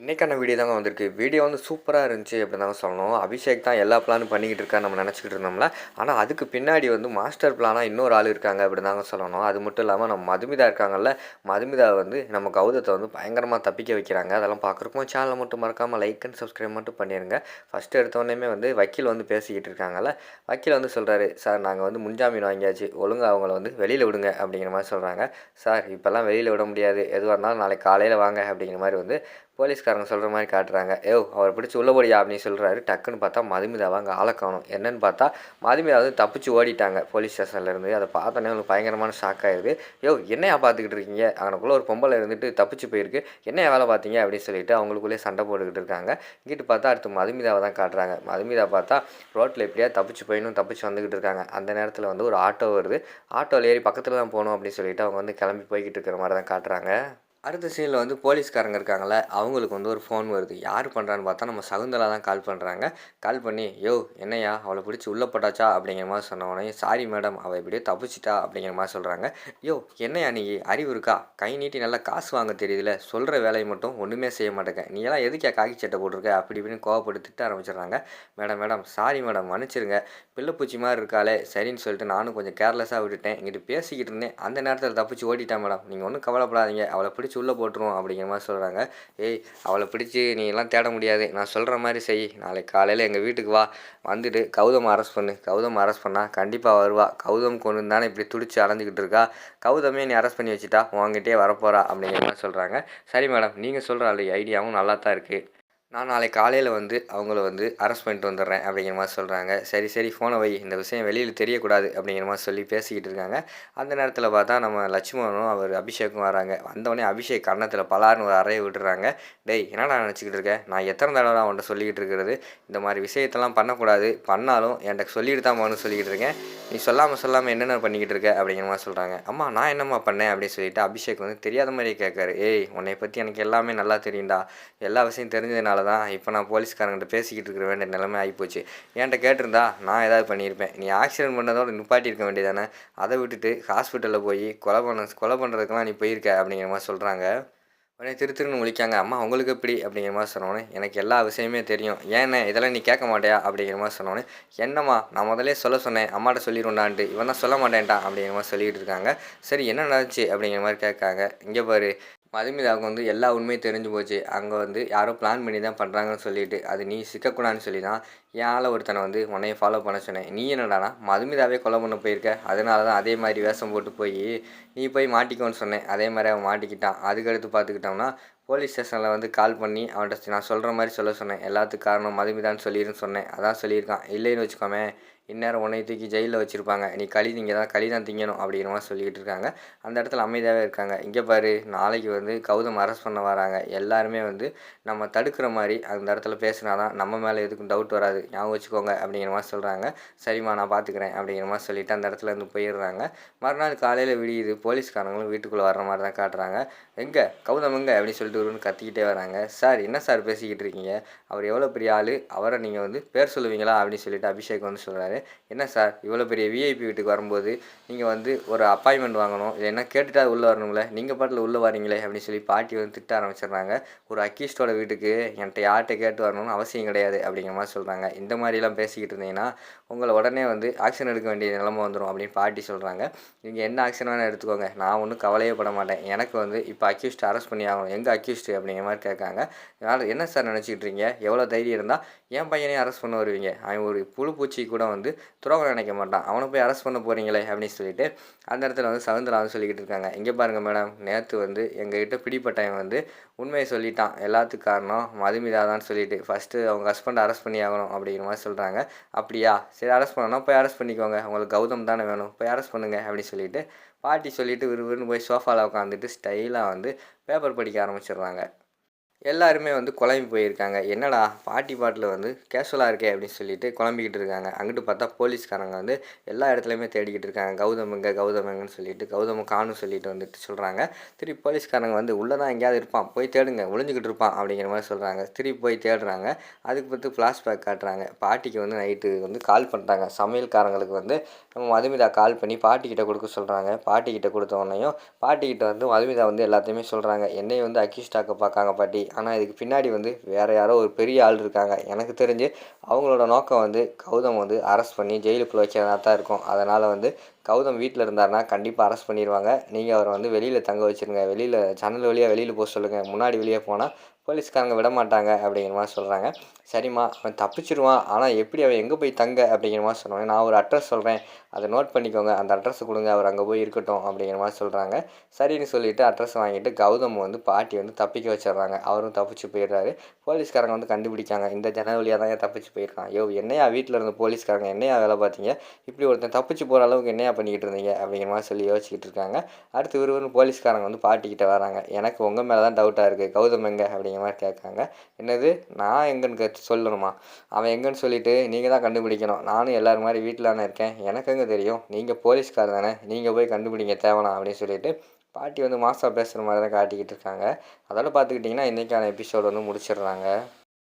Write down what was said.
இன்றைக்கான வீடியோ தாங்க வந்திருக்கு. வீடியோ வந்து சூப்பராக இருந்துச்சு அப்படின்னு தாங்க சொல்லணும். அபிஷேக் தான் எல்லா பிளானும் பண்ணிக்கிட்டு இருக்கா நம்ம நினச்சிக்கிட்டு இருந்தோம்ல. ஆனால் அதுக்கு பின்னாடி வந்து மாஸ்டர் பிளானாக இன்னொரு ஆள் இருக்காங்க அப்படின்னு தாங்க சொல்லணும். அது மட்டும் இல்லாமல் நம்ம மதுமிதா இருக்காங்கல்ல மதுமிதா வந்து நம்ம கௌதத்தை வந்து பயங்கரமாக தப்பிக்க வைக்கிறாங்க. அதெல்லாம் பார்க்குறக்கும் சேனலை மட்டும் மறக்காமல் லைக் அண்ட் சப்ஸ்கிரைப் மட்டும் பண்ணிடுங்க ஃபஸ்ட்டு எடுத்தோடனே வந்து வக்கீல் வந்து பேசிக்கிட்டு இருக்காங்கல்ல வக்கீல் வந்து சொல்கிறாரு சார் நாங்கள் வந்து முன்ஜாமீன் வாங்கியாச்சு. ஒழுங்காக அவங்கள வந்து வெளியில் விடுங்க அப்படிங்கிற மாதிரி சொல்கிறாங்க சார் இப்போல்லாம் வெளியில் விட முடியாது. எதுவாக இருந்தாலும் நாளைக்கு காலையில் வாங்க அப்படிங்கிற மாதிரி வந்து போலீஸ்காரங்க சொல்கிற மாதிரி காட்டுறாங்க. ஏ அவரை பிடிச்சி உள்ள போடியா அப்படின்னு சொல்கிறாரு டக்குன்னு பார்த்தா மதுமிதாவை அங்கே ஆளை காணும். என்னன்னு பார்த்தா மதுமிதா வந்து தப்பிச்சு ஓடிட்டாங்க போலீஸ் ஸ்டேஷன்லேருந்து அதை பார்த்தோன்னே அவங்களுக்கு பயங்கரமான ஷாக் ஆயிடுது. யோ என்னையா பார்த்துக்கிட்டு இருக்கீங்க? அங்கனக்குள்ளே ஒரு பொம்பளை இருந்துட்டு தப்பிச்சு போயிருக்கு. என்னையா வேலை பார்த்தீங்க அப்படின்னு சொல்லிட்டு அவங்களுக்குள்ளே சண்டை போட்டுக்கிட்டு இருக்காங்க. இங்கிட்டு பார்த்தா அடுத்து மதுமிதாவை தான் காட்டுறாங்க. மதுமிதா பார்த்தா ரோட்டில் எப்படியா தப்பிச்சு போயினும் தப்பிச்சு வந்துக்கிட்டு இருக்காங்க. அந்த நேரத்தில் வந்து ஒரு ஆட்டோ வருது. ஆட்டோவில் ஏறி பக்கத்தில் தான் போகணும் அப்படின்னு சொல்லிட்டு அவங்க வந்து கிளம்பி போய்கிட்டு இருக்கிற மாதிரி தான் காட்டுறாங்க. அடுத்த சீனில் வந்து போலீஸ்காரங்க இருக்காங்கள அவங்களுக்கு வந்து ஒரு ஃபோன் வருது. யார் பண்ணுறான்னு பார்த்தா நம்ம சகுந்தலா தான் கால் பண்ணுறாங்க கால் பண்ணி யோ என்னையா அவளை பிடிச்சி உள்ளே போட்டாச்சா? அப்படிங்கிற மாதிரி சொன்ன உடனே சாரி மேடம் அவள் இப்படியே தப்பிச்சிட்டா? அப்படிங்கிற மாதிரி சொல்கிறாங்க யோ என்னையா நீ? அறிவு இருக்கா? கை நீட்டி நல்லா காசு வாங்க தெரியுதுல. சொல்கிற வேலையை மட்டும் ஒன்றுமே செய்ய மாட்டேங்க. நீ எல்லாம் எதுக்கே காக்கி சட்டை போட்டிருக்க? அப்படி இப்படின்னு கோவப்பட்டு திட்ட ஆரம்பிச்சிடுறாங்க. மேடம் மேடம் சாரி மேடம் மன்னிச்சிருங்க. பிள்ளைப்பூச்சி மாதிரி இருக்காளே. சரின்னு சொல்லிட்டு நானும் கொஞ்சம் கேர்லெஸ்ஸாக விட்டுட்டேன். இங்கிட்டு பேசிக்கிட்டு இருந்தேன். அந்த நேரத்தில் தப்பிச்சு ஓடிட்டேன் மேடம் நீங்கள் ஒன்றும் கவலைப்படாதீங்க. அவளை பிடிச்சி உள்ளே போட்டுருவோம் அப்படிங்கிற மாதிரி சொல்கிறாங்க. ஏய் அவளை பிடிச்சி நீ எல்லாம் தேட முடியாது. நான் சொல்கிற மாதிரி செய். நாளைக்கு காலையில் எங்கள் வீட்டுக்கு வா. வந்துட்டு கௌதம் அரெஸ்ட் பண்ணு. கௌதம் அரெஸ்ட் பண்ணால் கண்டிப்பாக வருவா. கௌதம் கொண்டு தானே இப்படி துடிச்சு அலைஞ்சிக்கிட்டு இருக்கா? கௌதமே நீ அரெஸ்ட் பண்ணி வச்சுட்டா. உங்ககிட்டே வரப்போகிறா அப்படிங்கிற மாதிரி சொல்கிறாங்க. சரி மேடம் நீங்கள் சொல்கிற ஐடியாவும் நல்லா தான் இருக்குது. நான் நாளைக்கு காலையில் வந்து அவங்கள வந்து அரெஸ்ட் பண்ணிட்டு வந்துடுறேன் அப்படிங்கிற மாதிரி சொல்கிறாங்க சரி சரி ஃபோனை வை. இந்த விஷயம் வெளியில் தெரியக்கூடாது அப்படிங்கிற மாதிரி சொல்லி பேசிக்கிட்டு இருக்காங்க. அந்த நேரத்தில் பார்த்தா நம்ம லட்சுமணனும் அவர் அபிஷேக்கும் வராங்க. வந்தவொடனே அபிஷேக் கன்னத்தில் பலார்னு ஒரு அறையை விட்டுறாங்க. டேய் என்னடா நினச்சிக்கிட்டு இருக்கேன் நான் எத்தனை தடவை அவன்கிட்ட சொல்லிக்கிட்டு இருக்கிறது? இந்த மாதிரி விஷயத்தெல்லாம் பண்ணக்கூடாது. பண்ணாலும் என்கிட்ட சொல்லிட்டு தான் போகணும்னு சொல்லிக்கிட்டு இருக்கேன். நீ சொல்லாமல் சொல்லாமல் என்னென்ன பண்ணிக்கிட்டு இருக்க? அப்படிங்கிற மாதிரி சொல்கிறாங்க அம்மா நான் என்னம்மா பண்ணேன் அப்படின்னு சொல்லிட்டு அபிஷேக் வந்து தெரியாத மாதிரியே கேட்காரு ஏய் உன்னை பற்றி எனக்கு எல்லாமே நல்லா தெரியும்டா. எல்லா விஷயம் தெரிஞ்சதுனால தான் இப்போ நான் போலீஸ்காரங்கிட்ட பேசிக்கிட்டு இருக்க வேண்டிய நிலைமை ஆகிப்போச்சு என்கிட்ட கேட்டிருந்தா நான் ஏதாவது பண்ணியிருப்பேன். நீ ஆக்சிடென்ட் பண்ணதோட நிப்பாட்டியிருக்க வேண்டியதானே அதை விட்டுட்டு ஹாஸ்பிட்டலில் போய் கொலை பண்ண கொலை பண்ணுறதுக்கெலாம் நீ போயிருக்க அப்படிங்கிற மாதிரி சொல்கிறாங்க உடனே திரு திருன்னு முழிக்காங்க. அம்மா உங்களுக்கு எப்படி? அப்படிங்கிற மாதிரி சொன்னோன்னே எனக்கு எல்லா விஷயமே தெரியும். ஏண்ணே இதெல்லாம் நீ கேட்க மாட்டியா? அப்படிங்கிற மாதிரி சொன்னோன்னே என்னம்மா நான் முதல்ல சொல்ல சொன்னேன். அம்மாட்ட சொல்லிடுண்டான்ட்டு இவன் தான் சொல்ல மாட்டேன்ட்டான் அப்படிங்கிற மாதிரி சொல்லிக்கிட்டு இருக்காங்க. சரி என்ன நடந்துச்சு அப்படிங்கிற மாதிரி கேட்காங்க. இங்கே பாரு மதுமிதாவுக்கு வந்து எல்லா உண்மையும் தெரிஞ்சு போச்சு. அங்கே வந்து யாரோ பிளான் பண்ணி தான் பண்ணுறாங்கன்னு சொல்லிட்டு அது நீ சிக்கக்கூடாதுன்னு சொல்லி தான் ஏன் ஒருத்தனை வந்து உன்னைய ஃபாலோ பண்ண சொன்னேன். நீ என்னடானா மதுமிதாவே கொலை பண்ண போயிருக்க. அதனால தான் அதே மாதிரி வேஷம் போட்டு போய் நீ போய் மாட்டிக்கோன்னு சொன்னேன். அதே மாதிரி அவன் மாட்டிக்கிட்டான். அதுக்கடுத்து பார்த்துக்கிட்டோம்னா போலீஸ் ஸ்டேஷனில் வந்து கால் பண்ணி அவன்கிட்ட நான் சொல்கிற மாதிரி சொல்ல சொன்னேன். எல்லாத்துக்கும் காரணம் மதுமிதான்னு சொல்லிடுன்னு சொன்னேன். அதான் சொல்லியிருக்கான். இல்லைன்னு வச்சுக்கோமே இந்நேரம் உன்னை தூக்கி ஜெயிலில் வச்சுருப்பாங்க. நீ களி திங்க தான் களி தான் திங்கணும் அப்படிங்கிற மாதிரி சொல்லிக்கிட்டு இருக்காங்க. அந்த இடத்துல அமைதியாகவே இருக்காங்க. இங்கே பாரு நாளைக்கு வந்து கௌதம் அரெஸ்ட் பண்ண வராங்க. எல்லாருமே வந்து நம்ம தடுக்கிற மாதிரி அந்த இடத்துல பேசுனா தான் நம்ம மேலே எதுக்கும் டவுட் வராது. ஞாபகம் வச்சுக்கோங்க அப்படிங்கிற மாதிரி சொல்கிறாங்க சரிம்மா நான் பார்த்துக்கிறேன் அப்படிங்கிற மாதிரி சொல்லிவிட்டு அந்த இடத்துல இருந்து போயிடுறாங்க. மறுநாள் காலையில் விடியுது. போலீஸ்காரங்களும் வீட்டுக்குள்ளே வர்ற மாதிரி தான் காட்டுறாங்க. எங்கே? கௌதம் எங்கே? அப்படின்னு சொல்லிட்டு ஒருன்னு கத்திக்கிட்டே வராங்க. சார் என்ன சார் பேசிக்கிட்டு இருக்கீங்க? அவர் எவ்வளோ பெரிய ஆள்? அவரை நீங்கள் வந்து பேர் சொல்லுவீங்களா? அப்படின்னு சொல்லிட்டு அபிஷேக் வந்து சொல்கிறாரு என்ன சார் இவ்வளோ பெரிய விஐபி வீட்டுக்கு வரும்போது நீங்கள் வந்து ஒரு அப்பாயின்மெண்ட் வாங்கணும் இல்லை என்ன கேட்டுட்டா உள்ளே வரணுங்களே நீங்கள் பாட்டில் உள்ளே வரீங்களே அப்படின்னு சொல்லி பாட்டி வந்து திட்ட ஆரம்பிச்சிடுறாங்க. ஒரு அக்கீஸ்டோட வீட்டுக்கு என்கிட்ட யார்கிட்ட கேட்டு வரணும்னு அவசியம் கிடையாது அப்படிங்கிற மாதிரி சொல்கிறாங்க இந்த மாதிரிலாம் பேசிக்கிட்டு இருந்தீங்கன்னா உங்களை உடனே வந்து ஆக்ஷன் எடுக்க வேண்டிய நிலைமை வந்துடும் அப்படின்னு பாட்டி சொல்கிறாங்க நீங்கள் என்ன ஆக்ஷன் வேணால் எடுத்துக்கோங்க. நான் ஒன்றும் கவலையே பட மாட்டேன். எனக்கு வந்து இப்போ அக்யூஸ்ட் அரெஸ்ட் பண்ணி ஆகணும். எங்கே அக்யூஸ்ட் அப்படிங்கிற மாதிரி கேட்காங்க. அதனால் என்ன சார் நினச்சிக்கிட்டு இருக்கீங்க? எவ்வளோ தைரியம் இருந்தால் என் பையனையும் அரெஸ்ட் பண்ண வருவீங்க. அவன் ஒரு புழு பூச்சி கூட வந்து வந்து துரோகம் நினைக்க மாட்டான். அவனை போய் அரெஸ்ட் பண்ண போகிறீங்களே அப்படின்னு சொல்லிட்டு அந்த இடத்துல வந்து சவுந்தரா வந்து சொல்லிக்கிட்டு இருக்காங்க. இங்கே பாருங்கள் மேடம் நேற்று வந்து எங்ககிட்ட பிடிப்பட்டவன் வந்து உண்மையை சொல்லிட்டான். எல்லாத்துக்கும் காரணம் மதுமிதா தான் சொல்லிட்டு. ஃபஸ்ட்டு அவங்க ஹஸ்பண்டை அரெஸ்ட் பண்ணி ஆகணும் அப்படிங்கிற மாதிரி சொல்கிறாங்க அப்படியா? சரி அரெஸ்ட் பண்ணணும் போய் அரெஸ்ட் பண்ணிக்கோங்க. உங்களுக்கு கௌதம் தானே வேணும். போய் அரெஸ்ட் பண்ணுங்க அப்படின்னு சொல்லிட்டு பாட்டி சொல்லிவிட்டு விறுவிறுன்னு போய் சோஃபாவில் உட்காந்துட்டு ஸ்டைலாக வந்து பேப்பர் படிக்க ஆரம்பிச்சிடுறாங்க. எல்லாருமே வந்து குழம்பி போயிருக்காங்க. என்னடா பாட்டி பாட்டில் வந்து கேஷுவலாக இருக்கே அப்படின்னு சொல்லிட்டு குழம்பிக்கிட்டு இருக்காங்க. அங்கிட்டு பார்த்தா போலீஸ்காரங்க வந்து எல்லா இடத்துலையுமே தேடிக்கிட்டு இருக்காங்க. கௌதமங்க கௌதமங்கன்னு சொல்லிட்டு கௌதம காணும் சொல்லிட்டு வந்துட்டு சொல்கிறாங்க திருப்பி போலீஸ்காரங்க வந்து உள்ளே தான் எங்கேயாவது இருப்பான். போய் தேடுங்க ஒளிஞ்சிக்கிட்டு இருப்பான் அப்படிங்கிற மாதிரி சொல்கிறாங்க திருப்பி போய் தேடுறாங்க. அதுக்கு பார்த்து ஃப்ளாஷ்பேக் காட்டுறாங்க. பாட்டிக்கு வந்து நைட்டு வந்து கால் பண்ணுறாங்க சமையல்காரங்களுக்கு வந்து நம்ம மதுமிதா கால் பண்ணி பாட்டிக்கிட்ட கொடுக்க சொல்கிறாங்க பாட்டிக்கிட்ட கொடுத்த உடனேயும் பாட்டிக்கிட்ட வந்து மதுமிதா வந்து எல்லாத்தையுமே சொல்கிறாங்க என்னையை வந்து அக்யூஸ்டாக்க பார்க்காங்க பாட்டி. ஆனால் இதுக்கு பின்னாடி வந்து வேறு யாரோ ஒரு பெரிய ஆள் இருக்காங்க. எனக்கு தெரிஞ்சு அவங்களோட நோக்கம் வந்து கௌதம் வந்து அரெஸ்ட் பண்ணி ஜெயிலுக்குள்ளே வைக்கிறதா தான் இருக்கும். அதனால் வந்து கௌதம் வீட்டில் இருந்தாருன்னா கண்டிப்பாக அரெஸ்ட் பண்ணிடுவாங்க நீங்கள் அவரை வந்து வெளியில் தங்க வச்சுருங்க. வெளியில் ஜன்னல் வழியாக வெளியில் போக சொல்லுங்கள் முன்னாடி வெளியே போனால் போலீஸ்காரங்க விட மாட்டாங்க அப்படிங்கிற மாதிரி சொல்கிறாங்க சரிம்மா அவன் தப்பிச்சிருவான். ஆனால் எப்படி அவன் எங்கே போய் தங்க அப்படிங்கிற மாதிரி சொன்னாங்க நான் ஒரு அட்ரஸ் சொல்கிறேன் அதை நோட் பண்ணிக்கோங்க. அந்த அட்ரஸை கொடுங்க. அவர் அங்கே போய் இருக்கட்டும் அப்படிங்கிற மாதிரி சொல்கிறாங்க சரின்னு சொல்லிவிட்டு அட்ரஸ் வாங்கிட்டு கௌதம் வந்து பாட்டி வந்து தப்பிக்க வச்சிடுறாங்க. அவரும் தப்பிச்சு போயிடுறாரு. போலீஸ்காரங்க வந்து கண்டுபிடிக்காங்க. இந்த ஜன்னல் வழியாக தான் தப்பிச்சு தப்பிச்சு போயிருக்கான். ஐயோ என்னையா வீட்டில் இருந்த போலீஸ்காரங்க? என்னையா வேலை பார்த்தீங்க இப்படி ஒருத்தன் தப்பிச்சு போகிற அளவுக்கு என்னையா பண்ணிக்கிட்டு இருந்தீங்க? அப்படிங்கிற மாதிரி சொல்லி யோசிச்சுட்டு இருக்காங்க. அடுத்து விறுவிறுன்னு போலீஸ்காரங்க வந்து பாட்டிக்கிட்ட வராங்க. எனக்கு உங்கள் மேலே தான் டவுட்டாக இருக்குது கௌதம் எங்கே? அப்படிங்கிற மாதிரி கேட்காங்க. என்னது? நான் எங்கன்னு கேட்டு சொல்லணுமா? அவன் எங்கன்னு சொல்லிட்டு நீங்கள் தான் கண்டுபிடிக்கணும். நானும் எல்லோரும் மாதிரி வீட்டில் தானே இருக்கேன். எனக்கு எங்கே தெரியும்? நீங்கள் போலீஸ்கார் தானே. நீங்கள் போய் கண்டுபிடிங்க. தேவலாம். அப்படின்னு சொல்லிட்டு பாட்டி வந்து மாஸ்டர் பேசுகிற மாதிரி தான் காட்டிக்கிட்டு இருக்காங்க. அதோட பார்த்துக்கிட்டிங்கன்னா இன்றைக்கான எபிசோடு வந்து முடிச்சிடுறாங்க.